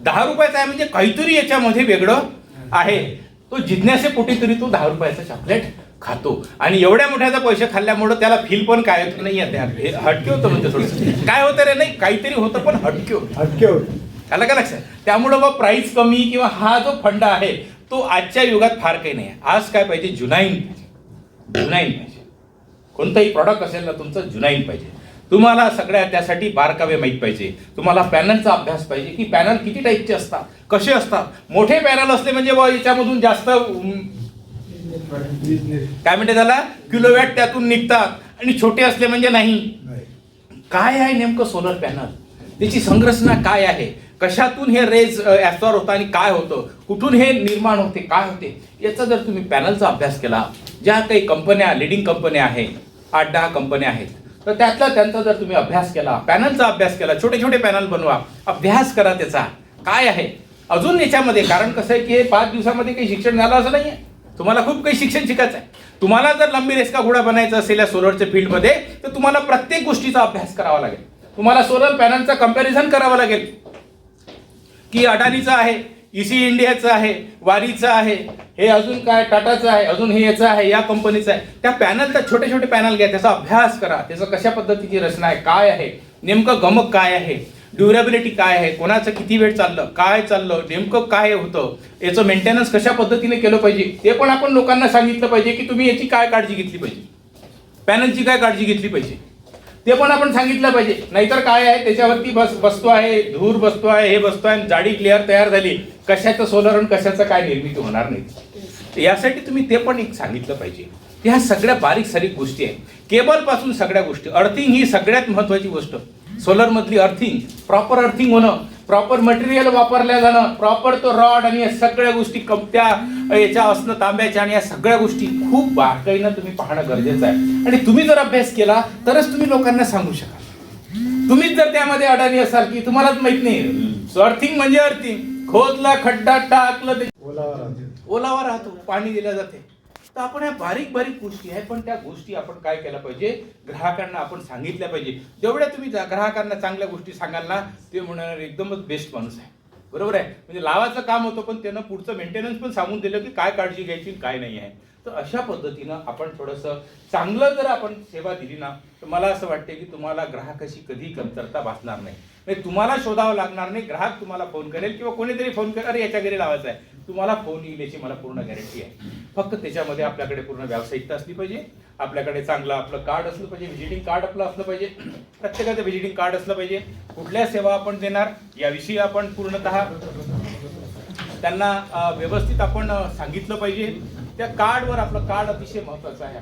दहा रुपयाचा आहे म्हणजे काहीतरी याच्यामध्ये वेगळं आहे. तो जिज्ञासेपोटी तरी तो दहा रुपयाचं चॉकलेट खातो. आणि एवढ्या मोठ्याचा पैसे खाल्ल्यामुळं त्याला फील पण काय होत नाही हटके होतं म्हणते थोडंसं. काय होतं रे नाही काहीतरी होतं पण हटके होतं. हटके होते. आलं का लक्षात? त्यामुळं मग प्राईस कमी किंवा हा जो फंड आहे तो आजच्या युगात फार काही नाही. आज काय पाहिजे? जुनाईन पाहिजे. जुनाईन पाहिजे. कोणतंही प्रॉडक्ट असेल ना तुमचं जुनाईन पाहिजे. तुम्हाला सगळ्या त्यासाठी बारकावे माहीत पाहिजे. तुम्हाला पॅनलचा अभ्यास पाहिजे की पॅनल किती टाईपचे असतात कसे असतात? मोठे पॅनल असले म्हणजे बुवा याच्यामधून जास्त काय म्हणते त्याला? किलोवॅट त्यातून निघतात आणि छोटे असले म्हणजे नाही. नाही. काय आहे नेमकं सोलर पॅनल त्याची संरचना काय आहे? कशातून हे रेज ॲब्सॉर होतं आणि काय होतं? कुठून हे निर्माण होते? काय होते? याचा जर तुम्ही पॅनलचा अभ्यास केला ज्या काही कंपन्या लिडिंग कंपन्या आहेत आठ दहा कंपन्या आहेत तर त्यातला त्यांचा जर तुम्ही अभ्यास केला पॅनलचा अभ्यास केला छोटे छोटे पॅनल बनवा अभ्यास करा त्याचा. काय आहे? अजून याच्यामध्ये कारण कसं आहे की हे पाच दिवसामध्ये काही शिक्षण झालं असं नाही आहे तुम्हाला खूप काही शिक्षण शिकायचं आहे. तुम्हाला जर लंबी रेस्का घोडा बनायचा असेल या सोलरच्या फील्डमध्ये तर तुम्हाला प्रत्येक गोष्टीचा अभ्यास करावा लागेल. तुम्हाला सोलर पॅनलचा कंपॅरिझन करावं लागेल. की अडानीचं आहे इसी इंडियाचं आहे वारीचं आहे हे अजून काय टाटाचं आहे अजून हे याचं आहे या कंपनीचं आहे. त्या पॅनलचा छोटे छोटे पॅनल घ्या त्याचा अभ्यास करा. त्याचं कशा पद्धतीची रचना आहे काय आहे नेमकं गमक काय आहे ड्युरेबिलिटी काय आहे कोणाचं किती वेळ चाललं काय चाललं नेमकं काय होतं याचं मेंटेनन्स कशा पद्धतीने केलं पाहिजे ते पण आपण लोकांना सांगितलं पाहिजे की तुम्ही याची काय काळजी घेतली पाहिजे. पॅनलची काय काळजी घेतली पाहिजे. ते पण आपण सांगितलं पाहिजे. नाहीतर काय आहे? त्याच्यावरती बस बसतो आहे धूर बसतो आहे हे बसतो आहे आणि जाडी क्लिअर तयार झाली. कशाचं सोलर आणि कशाचं काय निर्मिती होणार नाही? तर यासाठी तुम्ही ते पण एक सांगितलं पाहिजे. ह्या सगळ्या बारीक सारीक गोष्टी आहेत. केबलपासून सगळ्या गोष्टी. अर्थिंग ही सगळ्यात महत्वाची गोष्ट. सोलरमधली अर्थिंग प्रॉपर अर्थिंग होणं. प्रॉपर मटेरियल वापरल्या जाणं प्रॉपर तो रॉड आणि या सगळ्या गोष्टी कमत्या याच्या असणं तांब्याच्या आणि या सगळ्या गोष्टी खूप बारकाईनं तुम्ही पाहणं गरजेचं आहे. आणि तुम्ही जर अभ्यास केला तरच तुम्ही लोकांना सांगू शकाल. तुम्हीच जर त्यामध्ये अडाणी असाल की तुम्हालाच माहीत नाही. अर्थिंग म्हणजे अर्थिंग खोदला खड्डा टाकलं ते ओलावा राहते. ओलावा राहतो. पाणी दिलं जाते. तर आपण ह्या बारीक बारीक गोष्टी आहेत पण त्या गोष्टी आपण काय केल्या पाहिजे? ग्राहकांना आपण सांगितल्या पाहिजे. जेवढ्या तुम्ही जा- ग्राहकांना चांगल्या गोष्टी सांगाल ना ते म्हणणार एकदमच बेस्ट माणूस आहे. बरोबर आहे? म्हणजे लावाचं काम होतं पण त्यांना पुढचं मेंटेनन्स पण सांगून दिलं की काय काळजी घ्यायची काय नाही आहे. तर अशा पद्धतीनं आपण थोडंसं चांगलं जर आपण सेवा दिली ना तर मला असं वाटते की तुम्हाला ग्राहकाशी कधी कमतरता भासणार नाही. म्हणजे तुम्हाला शोधावं लागणार नाही ग्राहक तुम्हाला फोन करेल किंवा कोणीतरी फोन करेल अरे याच्या घरी लावायचा आहे. तुम्हाला फोन येईल याची मला पूर्ण गॅरंटी आहे. फक्त त्याच्यामध्ये आपल्याकडे पूर्ण व्यावसायिकता असली पाहिजे आपल्याकडे चांगलं आपलं कार्ड असलं पाहिजे व्हिजिटिंग कार्ड आपलं असलं पाहिजे प्रत्येकाचं व्हिजिटिंग कार्ड असलं पाहिजे. कुठल्या सेवा आपण देणार याविषयी आपण पूर्णतः त्यांना व्यवस्थित आपण सांगितलं पाहिजे. त्या कार्डवर आपलं कार्ड अतिशय महत्वाचं आहे.